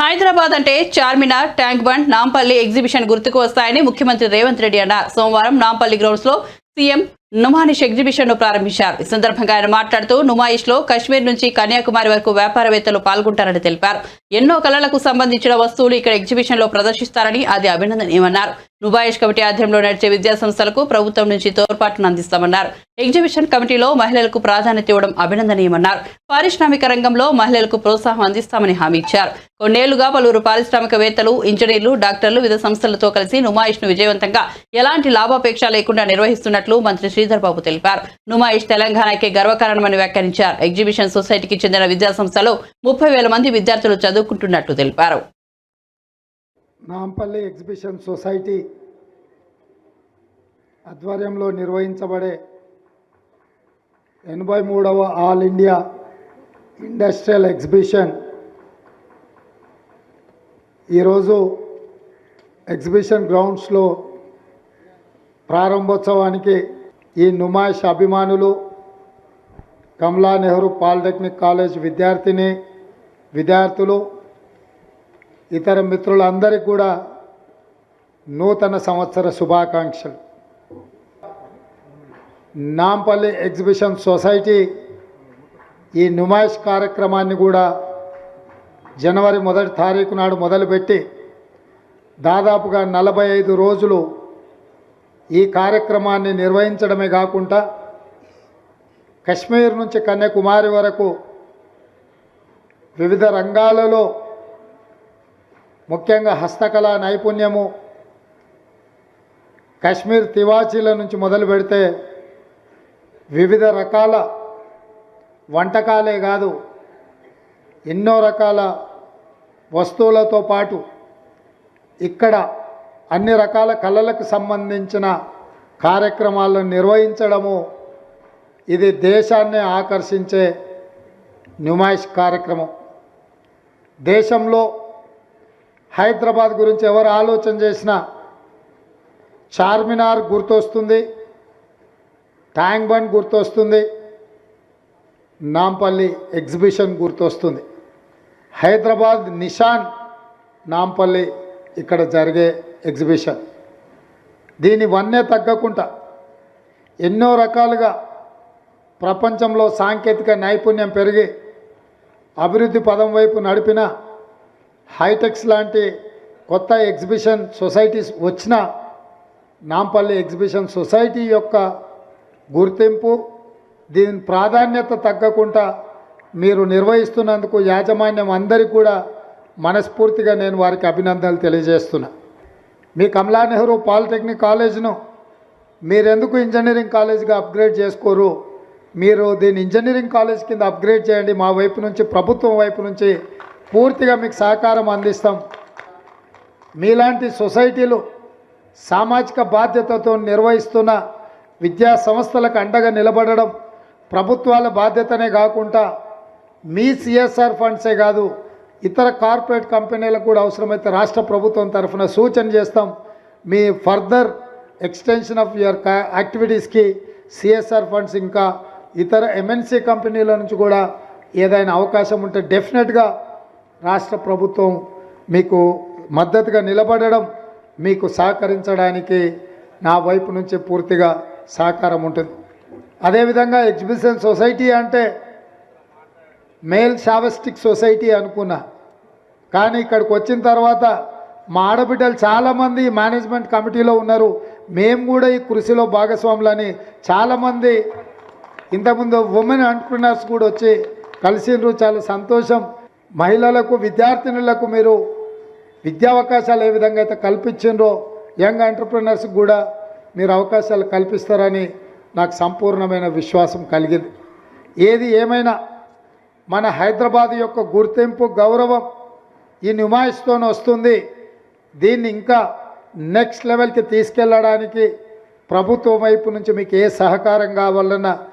హైదరాబాద్ అంటే Charminar Tank Bund Nampally exhibition గుర్తుకు వస్తాయని ముఖ్యమంత్రి రేవంత్ రెడ్డి అన్నారు. సోమవారం నాంపల్లి గ్రౌండ్స్లో సీఎం నుమానిష్ ఎగ్జిబిషన్ను ప్రారంభించారు. ఈ సందర్భంగా ఆయన మాట్లాడుతూ నుమాయిష్లో కశ్మీర్ నుంచి కన్యాకుమారి వరకు వ్యాపారవేత్తలు పాల్గొంటారని తెలిపారు. ఎన్నో కళలకు సంబంధించిన వస్తువులు ఇక్కడ ఎగ్జిబిషన్లో ప్రదర్శిస్తారని అది అభినందనీయమన్నారు. నుబాయిష్ కమిటీ ఆధ్వర్యంలో నడిచే విద్యా సంస్థలకు ప్రభుత్వం నుంచి తోడ్పాటును అందిస్తామన్నారు. ఎగ్జిబిషన్ కమిటీలో మహిళలకు ప్రాధాన్యత ఇవ్వడం అభినందనీయమన్నారు. పారిశ్రామిక రంగంలో మహిళలకు ప్రోత్సాహం అందిస్తామని హామీ ఇచ్చారు. కొన్నేళ్ళుగా పలువురు పారిశ్రామికవేత్తలు ఇంజనీర్లు డాక్టర్లు వివిధ సంస్థలతో కలిసి నుమాయిష్ను విజయవంతంగా ఎలాంటి లాభాపేక్ష లేకుండా నిర్వహిస్తున్నట్లు మంత్రి శ్రీధర్ బాబు తెలిపారు. నుమాయిష్ తెలంగాణకే గర్వకారణమని వ్యాఖ్యానించారు. ఎగ్జిబిషన్ సొసైటీకి చెందిన విద్యాసంస్థలో ముప్పై వేల మంది విద్యార్థులు చదువుకుంటున్నట్లు తెలిపారు. నాంపల్లి ఎగ్జిబిషన్ సొసైటీ ఆధ్వర్యంలో నిర్వహించబడే ఎనభై మూడవ ఆల్ ఇండియా ఇండస్ట్రియల్ ఎగ్జిబిషన్. ఈరోజు ఎగ్జిబిషన్ గ్రౌండ్స్లో ప్రారంభోత్సవానికి ఈ నుమాయిష్ అభిమానులు కమలా నెహ్రూ పాలిటెక్నిక్ కాలేజ్ విద్యార్థిని విద్యార్థులు ఇతర మిత్రులందరికీ కూడా నూతన సంవత్సర శుభాకాంక్షలు. నాంపల్లి ఎగ్జిబిషన్ సొసైటీ ఈ నుమాయిష్ కార్యక్రమాన్ని కూడా జనవరి మొదటి తారీఖు నాడు మొదలుపెట్టి దాదాపుగా నలభై ఐదు రోజులు ఈ కార్యక్రమాన్ని నిర్వహించడమే కాకుండా కశ్మీర్ నుంచి కన్యాకుమారి వరకు వివిధ రంగాలలో ముఖ్యంగా హస్తకళా నైపుణ్యము కాశ్మీర్ తివాచీల నుంచి మొదలు పెడితే వివిధ రకాల వంటకాలే కాదు ఎన్నో రకాల వస్తువులతో పాటు ఇక్కడ అన్ని రకాల కళలకు సంబంధించిన కార్యక్రమాలను నిర్వహించడము ఇది దేశాన్ని ఆకర్షించే న్యూమాయిష్ కార్యక్రమం. దేశంలో హైదరాబాద్ గురించి ఎవరు ఆలోచన చేసినా చార్మినార్ గుర్తొస్తుంది ట్యాంక్ బండ్ గుర్తొస్తుంది నాంపల్లి ఎగ్జిబిషన్ గుర్తొస్తుంది. హైదరాబాద్ నిషాన్ నాంపల్లి ఇక్కడ జరిగే ఎగ్జిబిషన్. దీని వన్నే తగ్గకుండా ఎన్నో రకాలుగా ప్రపంచంలో సాంకేతిక నైపుణ్యం పెరిగి అభివృద్ధి పదం వైపు నడిపిన హైటెక్స్ లాంటి కొత్త ఎగ్జిబిషన్ సొసైటీస్ వచ్చిన నాంపల్లి ఎగ్జిబిషన్ సొసైటీ యొక్క గుర్తింపు దీని ప్రాధాన్యత తగ్గకుండా మీరు నిర్వహిస్తున్నందుకు యాజమాన్యం అందరికీ కూడా మనస్ఫూర్తిగా నేను వారికి అభినందనలు తెలియజేస్తున్నా. మీ కమలా నెహ్రూ పాలిటెక్నిక్ కాలేజ్ను మీరెందుకు ఇంజనీరింగ్ కాలేజ్గా అప్గ్రేడ్ చేసుకోరు? మీరు దీన్ని ఇంజనీరింగ్ కాలేజ్ కింద అప్గ్రేడ్ చేయండి. మా వైపు నుంచి ప్రభుత్వం వైపు నుంచి పూర్తిగా మీకు సహకారం అందిస్తాం. మీలాంటి సొసైటీలు సామాజిక బాధ్యతతో నిర్వహిస్తున్న విద్యా సంస్థలకు అండగా నిలబడడం ప్రభుత్వాల బాధ్యతనే కాకుండా మీ సిఎస్ఆర్ ఫండ్సే కాదు ఇతర కార్పొరేట్ కంపెనీలకు కూడా అవసరమైతే రాష్ట్ర ప్రభుత్వం తరఫున సూచన చేస్తాం. మీ ఫర్దర్ ఎక్స్టెన్షన్ ఆఫ్ యువర్ యాక్టివిటీస్కి సిఎస్ఆర్ ఫండ్స్ ఇంకా ఇతర ఎంఎన్సీ కంపెనీల నుంచి కూడా ఏదైనా అవకాశం ఉంటే డెఫినెట్గా రాష్ట్ర ప్రభుత్వం మీకు మద్దతుగా నిలబడడం మీకు సహకరించడానికి నా వైపు నుంచి పూర్తిగా సహకారం ఉంటుంది. అదేవిధంగా ఎగ్జిబిషన్ సొసైటీ అంటే మేల్ షావెస్టిక్ సొసైటీ అనుకున్నా. కానీ ఇక్కడికి వచ్చిన తర్వాత మా ఆడబిడ్డలు చాలామంది మేనేజ్మెంట్ కమిటీలో ఉన్నారు. మేము కూడా ఈ కృషిలో భాగస్వాములని చాలామంది ఇంతకుముందు ఉమెన్ అంటర్ప్రినర్స్ కూడా వచ్చి కలిసిండ్రు. చాలా సంతోషం. మహిళలకు విద్యార్థినులకు మీరు విద్యా అవకాశాలు ఏ విధంగా అయితే కల్పించిండ్రో యంగ్ ఎంటర్ప్రినర్స్కి కూడా మీరు అవకాశాలు కల్పిస్తారని నాకు సంపూర్ణమైన విశ్వాసం కలిగింది. ఏది ఏమైనా మన హైదరాబాద్ యొక్క గుర్తింపు గౌరవం ఈ నిమాయిస్తో వస్తుంది. దీన్ని ఇంకా నెక్స్ట్ లెవెల్కి తీసుకెళ్ళడానికి ప్రభుత్వం వైపు నుంచి మీకు ఏ సహకారం కావాలన్నా